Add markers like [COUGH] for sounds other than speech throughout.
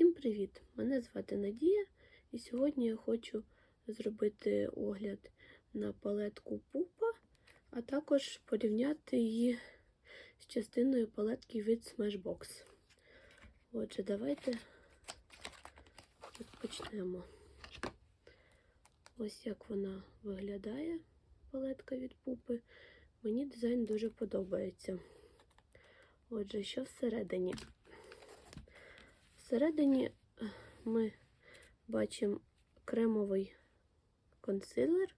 Всім привіт! Мене звати Надія, і сьогодні я хочу зробити огляд на палетку Пупа, а також порівняти її з частиною палетки від Smashbox. Отже, давайте розпочнемо. Ось як вона виглядає, палетка від Пупи. Мені дизайн дуже подобається. Отже, що всередині? Всередині ми бачимо кремовий консилер,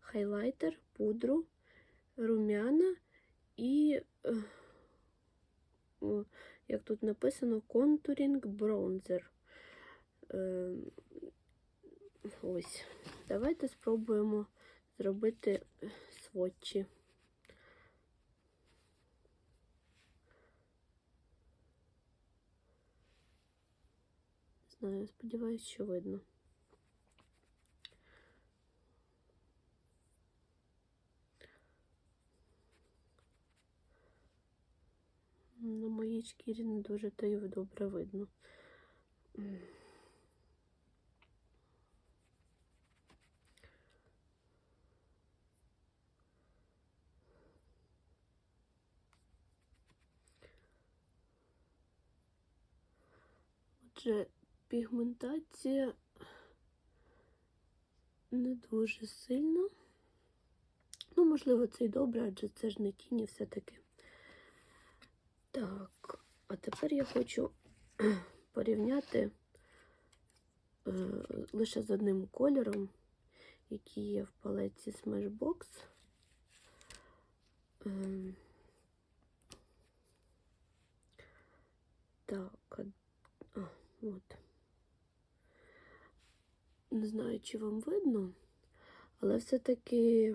хайлайтер, пудру, рум'яна і, як тут написано, контурінг бронзер. Е, Ось. Давайте спробуємо зробити сводчі. Знаю, сподіваюся, що видно. На моїй шкірі не дуже та й добре видно. Отже, пігментація не дуже сильно. Ну, можливо, це й добре, адже це ж не тіні все-таки. Так, а тепер я хочу [CLEARS THROAT] порівняти е, лише з одним кольором, який є в палеці Smashbox. Е, так, а, от. Не знаю, чи вам видно, але все-таки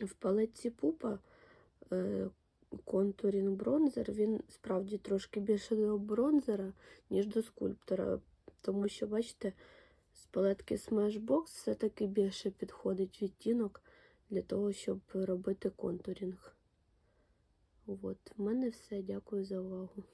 в палеці пупа е, контурінг бронзер, він справді трошки більше до бронзера, ніж до скульптора. Тому що, бачите, з палетки Smashbox все-таки більше підходить відтінок для того, щоб робити контурінг. От, в мене все. Дякую за увагу.